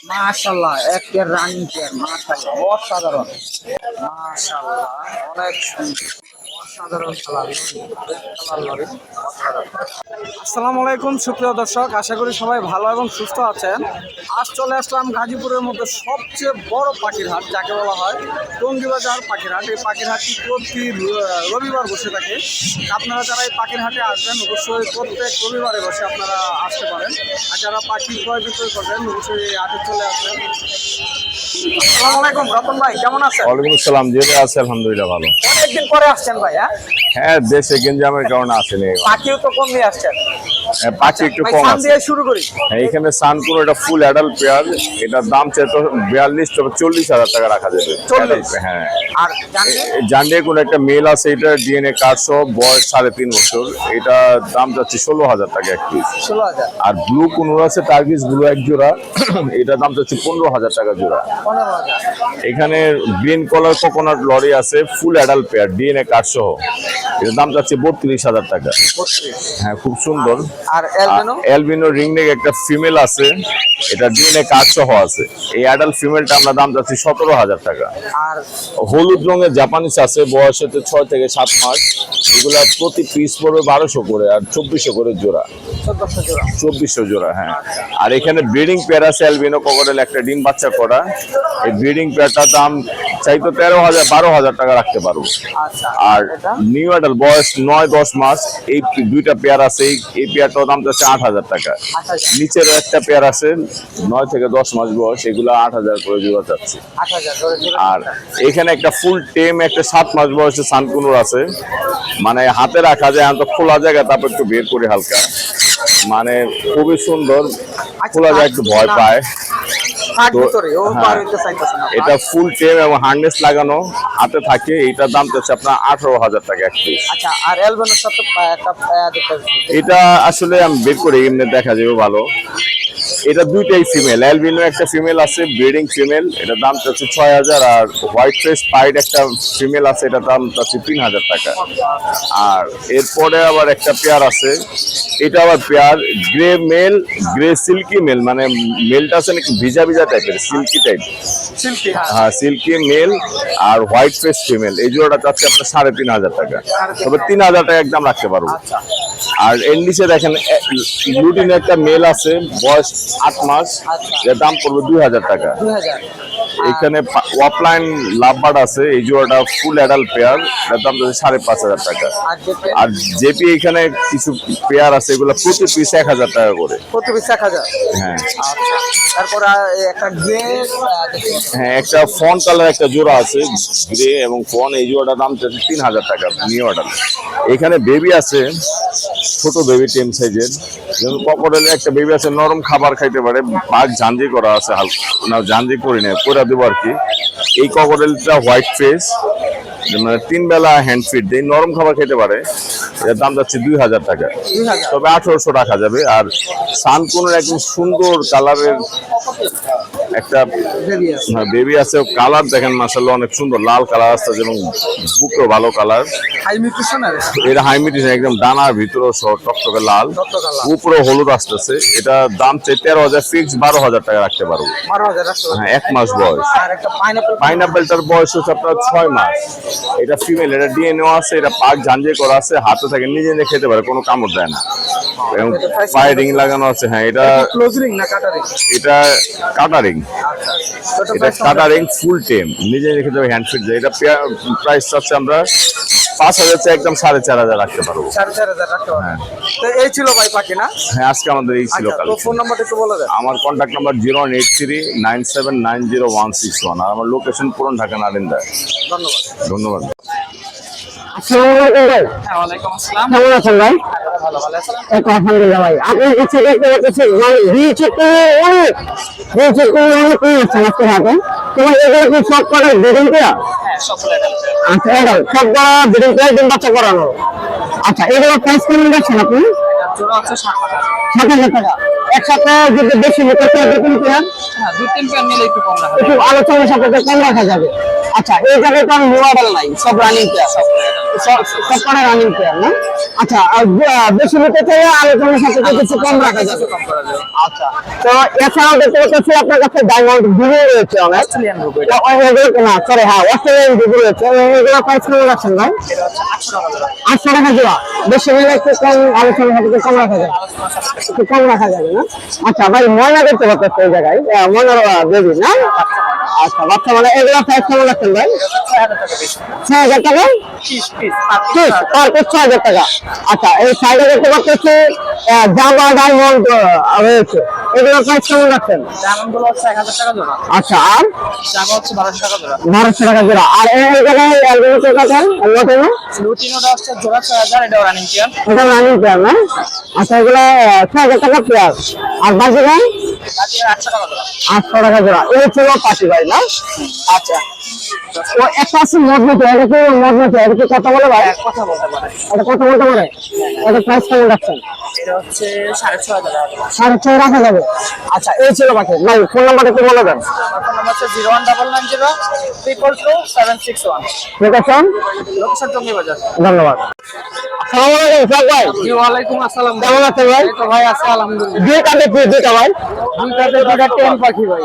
মাশাল্লাহ একের running pair মাশাল্লাহ অসাধারণ। মাশাল্লাহ অনেক সুন্দর। আসসালামু আলাইকুম সুপ্রিয় দর্শক। আশা করি সবাই ভালো এবং সুস্থ আছেন। আজ চলে আসলাম গাজীপুরের মধ্যে সবচেয়ে বড় পাখির হাট যাকে বলা হয় টঙ্গিবাজার পাখির হাট এই পাখির হাটটি প্রতি রবিবার বসে থাকে। আপনারা যারা এই পাখির হাটে আসবেন অবশ্যই প্রত্যেক রবিবারে বসে আপনারা আসতে পারেন। আর যারা পাখি ক্রয় বিক্রয় করবেন অবশ্যই এই হাটে চলে আসবেন। আসসালামু আলাইকুম রতন ভাই কেমন আছেন? ওয়ালাইকুম আসসালাম জি ভাই আছে আলহামদুলিল্লাহ ভালো। অনেকদিন পরে আসছেন ভাই হ্যাঁ দেশে গেঞ্জামের কারণে আসেনি পাখিও তো কম নিয়ে আসছেন পাখি একটু কম আছে। শুরু করি। হ্যাঁ, এখানে সানপুর এটা ফুল অ্যাডাল্ট পেয়ার এটার দাম চাই তো বিয়াল্লিশ তবে চল্লিশ হাজার টাকা রাখা যাবে। 40? হ্যাঁ। আর জানলে? জানডে কোন একটা মেল আছে এটা ডিএনএ কার্ডসহ বয়স সাড়ে তিন বছর এটা দাম যাচ্ছে ষোলো হাজার টাকা এক পিস আর ব্লু কুনুর আছে টার্গিস ব্লু এক জোড়া এটা দাম যাচ্ছে পনেরো হাজার টাকা জোড়া। এখানে গ্রিন কলার কোকোনাট লরি আছে full adult pair DNA card সহ। এটার দাম যাচ্ছে বত্রিশ হাজার টাকা। হ্যাঁ খুব সুন্দর। আর এলবেনো এলবিনো রিং নেক একটা ফিমেল আছে এটা ডিএনএ কার্ড সহ আছে। এই অ্যাডাল্ট ফিমেলটা আমরা দাম যাচ্ছি সতেরো হাজার টাকা। আর হলুদ রঙের জাপানিস আছে বয়স হচ্ছে ছয় থেকে সাত মাস। এগুলা প্রতি পিস পড়বে বারোশো করে আর চব্বিশশো করে জোড়া। চব্বিশশো জোড়া হ্যাঁ। আর এখানে ব্রিডিং পেয়ার আছে অ্যালবিনো ককরেল একটা ডিম বাচ্চা করা। এই ব্রিডিং পেয়ারটার দাম চাইতো তেরো হাজার বারো হাজার টাকা রাখতে পারব। আচ্ছা আর নিউ অ্যাডাল বয়স নয় দশ মাস এই দুইটা পেয়ার আছে এই- পেয়ারটার দাম যাচ্ছে আট হাজার টাকা। নিচের একটা পেয়ার আছে নয় থেকে দশ মাস বয়স এগুলো আট হাজার করে দেওয়া যাচ্ছে। আর এখানে একটা ফুল টেম একটা সাত মাস বয়সে সানকুনুর আছে। মানে হাতে রাখা যায় তো খোলা জায়গা তারপর একটু বের করে হালকা। মানে খুবই সুন্দর খোলা যায় একটু ভয় পায়। এটা ফুল টেপ এবং হার্নেস লাগানো হাতে থাকে এটার দাম হচ্ছে আপনার আঠারো হাজার টাকা এক পিস আচ্ছা আর এটা আসলে আমি বের করে এমনি দেখা যাবে ভালো। এটা দুইটাই ফিমেল অ্যালবিনো একটা ফিমেল আছে ব্রিডিং ফিমেল এটার দাম চাচ্ছে ছয় হাজার আর হোয়াইট ফেস পাইড একটা ফিমেল আছে এটার দাম চাচ্ছে তিন হাজার টাকা। আর এরপরে আবার একটা পেয়ার আছে এটা আবার pair grey male grey silky male মানে মেলটা আছে নাকি ভিজা ভিজা টাইপের সিল্কি টাইপ হ্যাঁ। হ্যাঁ সিল্কি মেল আর হোয়াইট ফেস ফিমেল এই জোড়াটা চাচ্ছে আপনার সাড়ে তিন হাজার টাকা। তবে তিন হাজার টাকা একদম রাখতে পারব। আচ্ছা। আর এর নিচে দেখেন লুটিনের একটা মেল আছে বয়স আট মাস যার এর দাম পড়বে দুই হাজার টাকা। এখানে ওয়াপলাইন লাভবার্ড আছে এই জোড়াটা ফুল অ্যাডাল্ট পেয়ার এর দাম যাচ্ছে সাড়ে পাঁচ হাজার টাকা। আর জেপি এখানে কিছু পেয়ার আছে এগুলো প্রতি পিস এক হাজার টাকা করে। কত পিস এক হাজার? হ্যাঁ। আচ্ছা তারপরে একটা গ্রে হ্যাঁ একটা ফন কালার একটা জোড়া আছে গ্রে এবং ফন এই জোড়াটার দাম যাচ্ছে তিন হাজার টাকা নিউ অর্ডার এখানে বেবি আছে ছোট বেবি টেম সাইজের যেমন ককরেলের একটা বেবি আছে নরম খাবার খাইতে পারে পাক জাঞ্জি করা আছে হালকা না জাঞ্জি করি না করে দেবো আর কি। এই ককোডেলটা হোয়াইট ফেস মানে তিন বেলা হ্যান্ড ফিড দেয় নরম খাবার খেতে পারে। এর দাম যাচ্ছে দুই হাজার টাকা। তবে আঠারোশো টাকা যাবে। আর সানকুনের একদম সুন্দর কালারের একটা বেবি আছে হ্যাঁ বেবি আছে কালার দেখেন মাসাল্লাহ অনেক সুন্দর লাল কালার আসছে এবং বুকও ভালো কালার এটা হাইমিটিস একদম ডানার ভিতরেও সহ টকটকে লাল। উপরে হলুদ আসতেছে। এটা দাম চাই তেরো হাজার ফিক্স বারো হাজার টাকা রাখতে পারব। হ্যাঁ এক মাস বয়স। পাইনাপেলটার বয়স হচ্ছে আপনার ছয় মাস। এটা ফিমেল এটা ডিএনএ আছে এটা পাক ঝাঞ্ঝে করা আছে হাতে থাকে নিজে নিজে খেতে পারে কোনো কামড় দেয় না। এবং পায়ে রিং লাগানো আছে হ্যাঁ এটা ক্লোজ রিং না কাটারিং এটা কাটারিং আচ্ছা ছোট এটা কাটারিং ফুল টেম নিজে নিজে খেতে হ্যান্ড ফিট এটা প্রাইস চাচ্ছে আমরা পাঁচ হাজার চেয়ে একদম সাড়ে চার হাজার রাখতে পারব। সাড়ে চার হাজার রাখতে পারবেন তো এই ছিল ভাই পাখি না? হ্যাঁ আজকে আমাদের এই ছিল আচ্ছা কাল ফোন নাম্বারটা একটু বলে দেন। আমার contact number zero one eight three nine seven nine zero one six one আর আমার লোকেশন পুরন ঢাকা নারিন্দা। ধন্যবাদ। ধন্যবাদ। আসসালামু হ্যাঁ কেমন আছেন ভাই আলহামদুলিল্লাহ ভাই আপনি মানে অনেক অনেক আজকে হাতে তোমার এগুলো কি সব করে করা হ্যাঁ আচ্ছা এগুলো সবগুলো করে দিন বাচ্চা করানো আচ্ছা এগুলো প্রাইস কেমন যাচ্ছেন আপনি হাজার টাকা একসাথে যদি বেশি নিতে চাই দেখুন কি হয় হ্যাঁ তিন পেয়ার নিলে একটু কম রাখা একটু আলোচনার সাথে কম রাখা যাবে আচ্ছা এই জায়গায় তো আমি মডেল নাই সব রানিং প্লেয়ার সব রানিং না? আচ্ছা বেশি নিতে চাইলে আলোচনার সাথে কিছু কম রাখা যাবে। কম করা যাবে। আচ্ছা তো এছাড়াও দেখতে পাচ্ছি আপনার কাছে ডায়মন্ড রয়েছে অনেক। না সরি হ্যাঁ অস্ট্রেলিয়ান রয়েছে। এগুলো প্রাইস কেমন রাখছেন ভাই? আটশো টাকা জোড়া। বেশি নিলে একটু কম একটু কম রাখা যাবে। একটু কম রাখা যাবে না? আচ্ছা ভাই ময়না দেখতে পাচ্ছি এই জায়গায়। আহ, ময়নার বেবি না? আচ্ছা বাচ্চা মানে এগুলো প্রাইস কেমন রাখছেন ভাই? ছয় হাজার টাকা? বেশি ছয় হাজার টাকা। আচ্ছা এই সাইডে দেখতে পাচ্ছি জামা ডায়মন্ড এগুলো কেমন রাখছেন? আচ্ছা আর? বারোশো টাকা জোড়া। আর হচ্ছে জোড়া ছয় হাজার এটাও রানিং চেয়ার এটা রানিং পেয়ার না? আচ্ছা এগুলো ছয় হাজার টাকা পেয়ার আর বাকি আটশো টাকা জোড়া। এই ছিল পাখি ভাই আচ্ছা। ও একটা আছে মজবুতি এটা কি মজবুতি কথা বলে ভাই। কথা বলতে পারে। এটা কথা বলতে পারে? এটা প্রাইস কেমন রাখছেন এটা হচ্ছে সাড়ে ছয় হাজার সাড়ে ছয় রাখা যাবে। আচ্ছা এই ছিল পাখি ভাই ফোন নাম্বারটা একটু বলে দেন। ফোন নাম্বার হচ্ছে zero one double nine zero triple two seven six one ঠিক লোকেশন টঙ্গি বাজার। ধন্যবাদ। আসসালামু আলাইকুম ভাই। জি ওয়ালাইকুম আসসালাম। কেমন আছেন ভাই? এই তো ভাই আছে আলহামদুলিল্লাহ। দুইটা ভাই। পাখি ভাই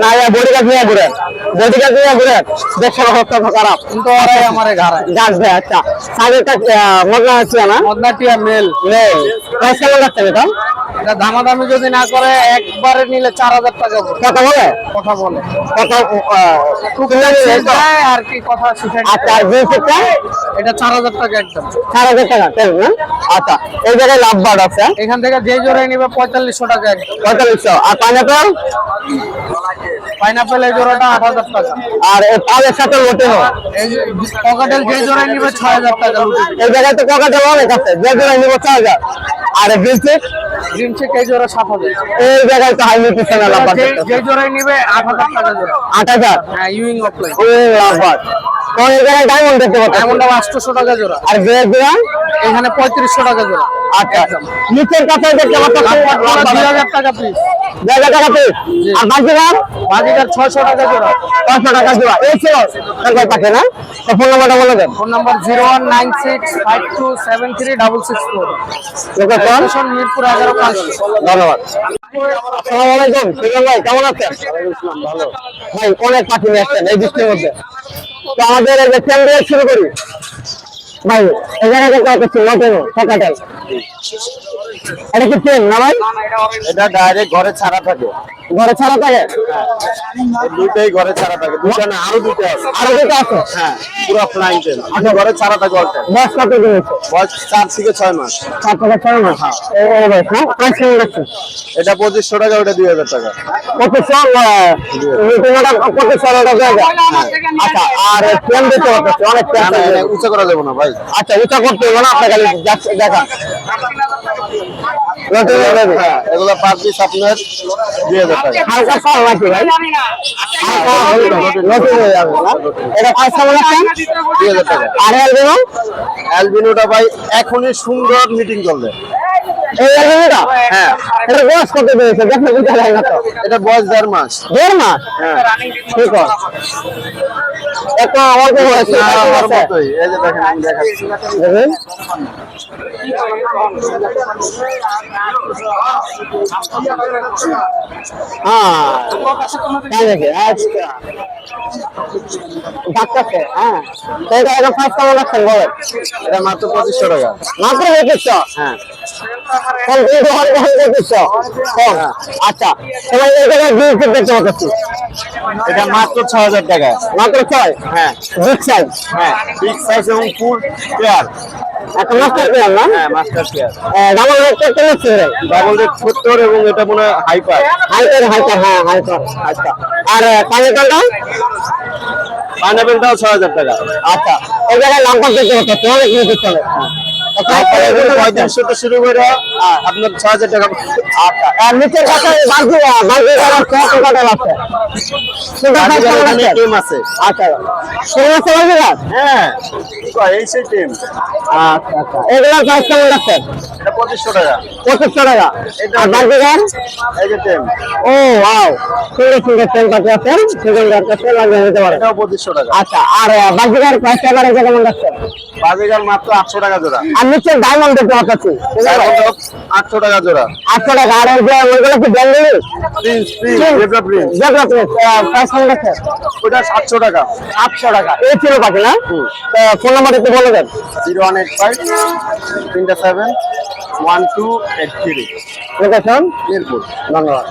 না বডি গাছ নিয়ে ঘুরেন বডি গাছ নিয়ে ঘুরেন দেখছেন অবস্থা খারাপ কিন্তু ওরাই আমারে ঘাড়ায় গাছ ভাই আচ্ছা সাইডেটা মজা আছে না মদনাটিয়া মেল নেই প্রাইস কেমন লাগছে এটা এটা দামাদামি যদি না করে একবারে নিলে চার হাজার টাকা কথা বলে কথা বলে কথা আর কি কথা আচ্ছা এটা চার হাজার টাকা একদম চার হাজার টাকা আচ্ছা এই জায়গায় লাভ বার্ড আছে। এখান থেকে যে জোড়াই নিবে পঁয়তাল্লিশশো টাকা একদম। পঁয়তাল্লিশশো আর পাইনাপেল পাইনাপেল এই জোড়াটা আট হাজার টাকা। আর পালের সাথে লোটে এই যে পকেটেল নিবে ছয় হাজার টাকা এই জায়গায় তো ককাটেল অনেক আছে যে জোড়া নিব চার হাজার। আর গ্রিন চেক এই জোড়া সাত হাজার। এই জায়গায় তো হাই নিউট্রিশনাল লাভ বার্ড যে- যে নিবে আট হাজার টাকা জোড়া। আট হাজার? হ্যাঁ ইউইং অফলাইন ওই লাভ বার্ড তো এই জায়গায় ডায়মন্ড দেখতে পাচ্ছি। এমনটা আটশোশো টাকা জোড়া। আর গ্রে জোড়া? এখানে পঁয়ত্রিশশো টাকা জোড়া আচ্ছা নিচের কাছে দেখতে দুই হাজার টাকা পিস দুই হাজার টাকা পিস আর ছয়শো টাকা জোড়া টাকা জোড়া এই ছিল। না? ফোন নাম্বারটা বলে দেন। Phone number zero one nine six five two seven three double six four. Location location Mirpur এগারো পাঁচ। ধন্যবাদ। আসসালামু আলাইকুম। ভাই কেমন আছেন? ভালো ভাই অনেক পাখি নিয়ে আসছেন এই বৃষ্টির মধ্যে। তো আমাদের এই যে শুরু করি। ভাই, এখানে জায়গায় করছি পাচ্ছি টাকাটাই এটা কি ট্রেন না ভাই? এটা ডাইরেক্ট ঘরে ছাড়া থাকে। ঘরে ছাড়া থাকে? দুইটাই ঘরে ছাড়া থাকে। দুইটা না আরও দুইটা আছে। আরও দুটো আছে? হ্যাঁ পুরো ফ্লাইং টেন আচ্ছা ঘরে ছাড়া থাকে অল টাইম বয়স কত দিন হয়েছে বয়স চার থেকে ছয় মাস। সাত থেকে ছয় মাস? এই এই বয়স না প্রাইস কেমন রাখছেন এটা পঁচিশশো টাকা ওটা দুই হাজার টাকা। পঁচিশশো? পঁচিশশো টাকা জায়গা আচ্ছা আর ট্রেন দেখতে পাচ্ছি অনেক ট্রেন উঁচা করা যাবে না ভাই। আচ্ছা উঁচা করতে হবে না আপনার দেখা। হবে। হ্যাঁ এগুলো পার পিস আপনার দুই হাজার টাকা হালকা ফল নাকি ভাই। নতুন হয়ে যাবে। না? এটা পাঁচ কেমন দুই হাজার টাকা আর অ্যালবিনো? অ্যালবিনোটা ভাই এখনই সুন্দর মিটিং চলবে। এই অ্যালবিনোটা? হ্যাঁ। এটা বয়স কত দিয়েছে দেখলে বুঝা যায় না তো এটা বয়স দেড় মাস। দেড় মাস? হ্যাঁ। ঠিক আছে। একটু অল্প বয়স না, আমার মতোই। এই যে দেখেন আমি দেখাচ্ছি। দেখেন। হ্যাঁ তাই আচ্ছা ডাক্তারকে হ্যাঁ। তো এখন ফার্স্ট কেমন রাখছেন বলেন। এটা মাত্র পঁচিশশো টাকা। মাত্র পঁচিশশো? হ্যাঁ। কম আচ্ছা। এটা মাত্র হাজার টাকা মাত্র ছয় হ্যাঁ বিগ সাইজ হ্যাঁ। বিগ সাইজ এবং ফুল পেয়ার একটা মাস্টার পেয়ার না? হ্যাঁ মাস্টার পেয়ার ডাবল রেট একটা নিচ্ছে ডাবল রেট সত্তর এবং এটা মনে হয় হাইপার হাইপার হাইপার হ্যাঁ হাইপার আচ্ছা আর পানিটালটা পাইনাপেলটাও ছয় হাজার টাকা। আচ্ছা এই জায়গায় নাম্বার দেখতে পাচ্ছি অনেক নিচে চলে পঁয়ত্রিশশো তো শুরু করে আপনার ছয় হাজার টাকা আচ্ছা। আর নিচের কাছে বাকি বাকি কত কাটাল আছে? টিম আছে। আচ্ছা ষোলো আছে বাকি হ্যাঁ। এই সেই টিম আচ্ছা আচ্ছা। এগুলোর প্রাইস কেমন রাখছেন পঁচিশশো টাকা। পঁচিশশো টাকা। আর বাকি গান এই যে টেম ও ওয়াও সুন্দর সুন্দর টেম পাখি আছেন সেগুলোর কাছে লাগিয়ে নিতে পারেন এটাও পঁচিশশো টাকা। আচ্ছা আর বাকি গান প্রাইস কেমন কেমন রাখছেন বাজিগার মাত্র আটশো টাকা জোড়া। আর নিচে ডায়মন্ড দেখতে পাচ্ছি আটশো টাকা জোড়া। আটশো টাকা আর ওইগুলো কি বেঙ্গলি ওটা সাতশো টাকা। আটশো টাকা। এই ছিল পাখি না? ফোন নাম্বার একটু বলে দেন। জিরো ওয়ান এইট ফাইভ তিনটা seven one two eight three location Mirpur. ধন্যবাদ।